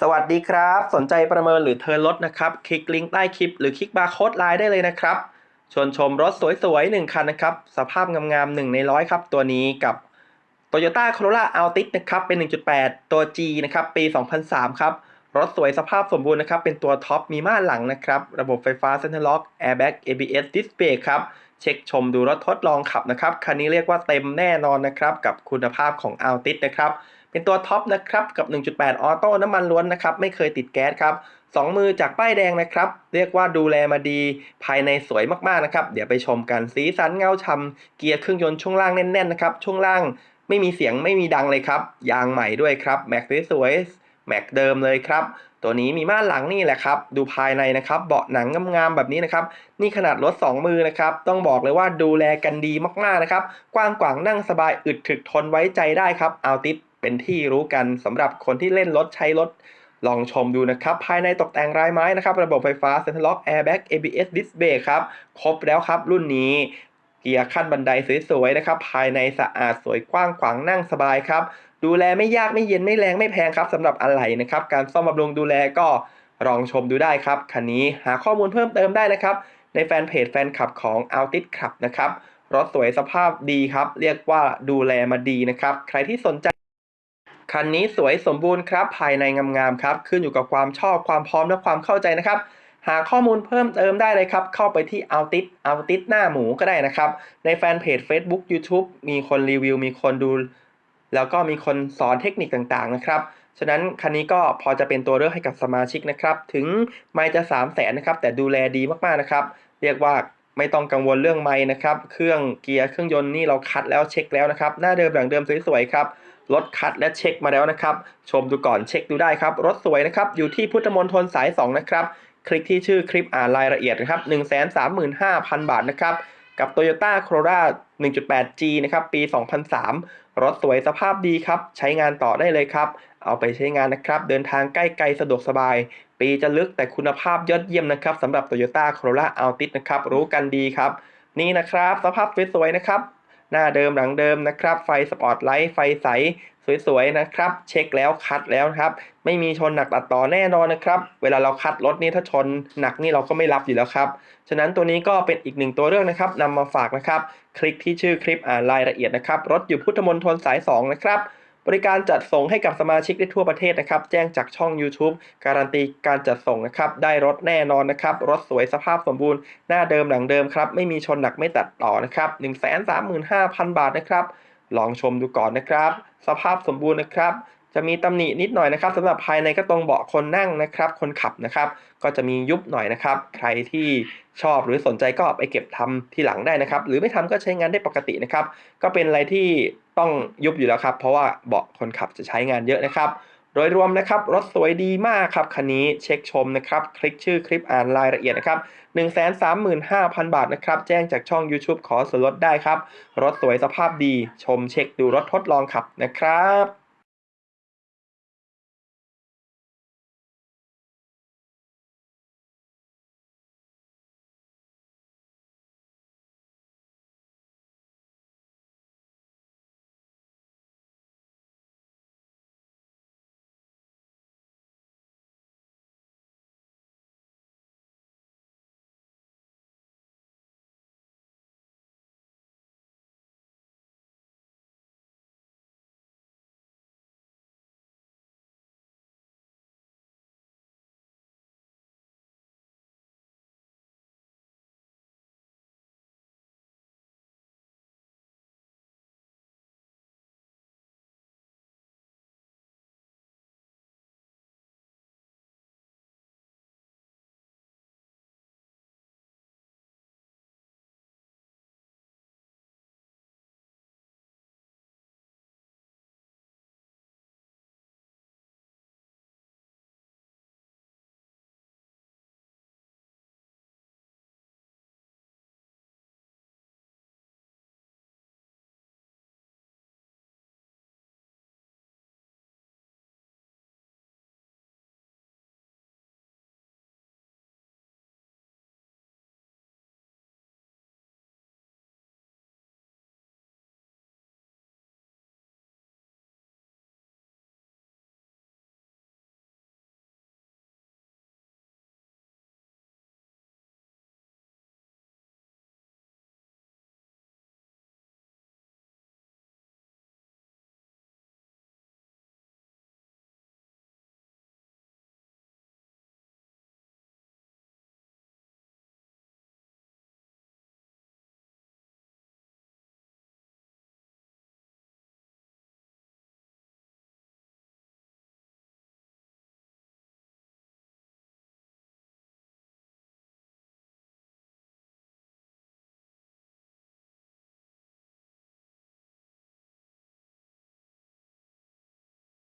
สวัสดีครับ สนใจประเมินหรือเทิร์นรถนะครับ คลิกลิงก์ใต้คลิปหรือคลิกบาร์โค้ดไลน์ได้เลยนะครับชวนชมรถสวยๆ 1 คันนะครับ สภาพงามๆ 1 ในร้อยครับ ตัวนี้กับ Toyota Corolla Altis นะครับ เป็น 1.8 ตัว G นะครับ ปี 2003 ครับ รถสวยสภาพสมบูรณ์นะครับ เป็นตัวท็อป มีม่านหลังนะครับ ระบบไฟฟ้า Center Lock Airbag ABS Disc Brake ครับ เช็คชมดูรถทดลองขับนะครับ คันนี้เรียกว่าเต็มแน่นอนนะครับ กับคุณภาพของ Altis นะครับ เป็นตัวท็อปนะครับกับ 1.8 ออโต้น้ำมันล้วนนะครับไม่เคยติดแก๊สครับสองมือจากป้ายแดงนะครับ เรียกว่าดูแลมาดีภายในสวยมากๆนะครับ เดี๋ยวไปชมกันสีสันเงาช่ำเกียร์เครื่องยนต์ช่วงล่างแน่นๆนะครับช่วงล่างไม่มีเสียงไม่มีดังเลยครับ ยางใหม่ด้วยครับแม็กสวยแม็กเดิมเลยครับ ตัวนี้มีม่านหลังนี่แหละครับ ดูภายในนะครับ เบาะหนังงามๆแบบนี้นะครับ นี่ขนาดรถ 2 มือนะครับ ต้องบอกเลยว่าดูแลกันดีมากๆนะครับ กว้างขวางนั่งสบายอึดถึกทนไว้ใจได้ครับเอาติส เป็นที่รู้กันสำหรับคนที่เล่นรถใช้รถลองชมดูนะครับ ภายในตกแต่งรายไม้นะครับ ระบบไฟฟ้า Center Lock Airbag ABS Disc Brake ครับ ครบแล้วครับ รุ่นนี้ เกียร์ขั้นบันไดสวยๆนะครับ ภายในสะอาดสวยกว้างขวางนั่งสบายครับ ดูแลไม่ยากไม่เย็นไม่แรงไม่แพงครับสำหรับอะไหล่นะครับ การซ่อมบำรุงดูแลก็ลองชมดูได้ครับ คันนี้หาข้อมูลเพิ่มเติมได้นะครับ ในแฟนเพจแฟนคลับของ Altis Club นะครับ รถสวยสภาพดีครับ เรียกว่าดูแลมาดีนะครับ ใครที่สนใจ คันนี้สวยสมบูรณ์ครับภายในงามๆครับขึ้นอยู่กับความชอบความพร้อมและความเข้าใจนะครับ หาข้อมูลเพิ่มเติมได้เลยครับ เข้าไปที่ Altis Altis หน้าหมูก็ได้นะครับ ในแฟนเพจ Facebook YouTube มีคนรีวิว มีคนดู แล้วก็มีคนสอนเทคนิคต่างๆนะครับฉะนั้นคันนี้ก็พอจะเป็นตัวเลือกให้กับสมาชิกนะครับ ถึงไม่จะ 3 0 0แสนนะครับ แต่ดูแลดีมากๆนะครับ เรียกว่าไม่ต้องกังวลเรื่องไม่นะครับ เครื่องเกียร์เครื่องยนต์นี่เราคัดแล้วเช็คแล้วนะครับ หน้าเดิมหลังเดิมสวยๆครับ รถคัดและเช็คมาแล้วนะครับ ชมดูก่อนเช็คดูได้ครับ รถสวยนะครับ อยู่ที่พุทธมณฑลสาย 2 นะครับ คลิกที่ชื่อคลิปอ่านรายละเอียดนะครับ 135,000 บาทนะครับ กับ Toyota Corolla 1.8G นะครับ ปี 2003 รถสวยสภาพดีครับ ใช้งานต่อได้เลยครับ เอาไปใช้งานนะครับ เดินทางใกล้ไกลสะดวกสบาย ปีจะลึกแต่คุณภาพยอดเยี่ยมนะครับสำหรับ Toyota Corolla Altis นะครับ รู้กันดีครับ นี่นะครับ สภาพสวยๆนะครับ หน้าเดิมหลังเดิมนะครับ ไฟสปอตไลท์ไฟใสสวยๆนะครับ เช็คแล้วคัดแล้วครับ ไม่มีชนหนักตัดต่อแน่นอนนะครับ เวลาเราคัดรถนี่ถ้าชนหนักนี่เราก็ไม่รับอยู่แล้วครับ ฉะนั้นตัวนี้ก็เป็นอีกหนึ่งตัวเรื่องนะครับนำมาฝากนะครับ คลิกที่ชื่อคลิปอ่านรายละเอียดนะครับ รถอยู่พุทธมณฑลสาย 2 นะครับ บริการจัดส่งให้กับสมาชิกได้ทั่วประเทศนะครับ แจ้งจากช่อง YouTube การันตีการจัดส่งนะครับ ได้รถแน่นอนนะครับ รถสวยสภาพสมบูรณ์ หน้าเดิมหลังเดิมครับ ไม่มีชนหนักไม่ตัดต่อนะครับ 135,000 บาทนะครับ ลองชมดูก่อนนะครับ สภาพสมบูรณ์นะครับ จะมีตำหนินิดหน่อยนะครับสำหรับภายในก็ตรงเบาะคนนั่งนะครับ คนขับนะครับ ก็จะมียุบหน่อยนะครับ ใครที่ชอบหรือสนใจก็ไปเก็บทำที่หลังได้นะครับ หรือไม่ทำก็ใช้งานได้ปกตินะครับ ก็เป็นอะไรที่ต้องยุบอยู่แล้วครับ เพราะว่าเบาะคนขับจะใช้งานเยอะนะครับ โดยรวมนะครับรถสวยดีมากครับคันนี้เช็คชมนะครับ คลิกชื่อคลิปอ่านรายละเอียดนะครับ135,000 บาทนะครับ แจ้งจากช่อง YouTube ขอส่วนลดได้ครับ รถสวยสภาพดี ชมเช็คดูรถทดลองขับนะครับ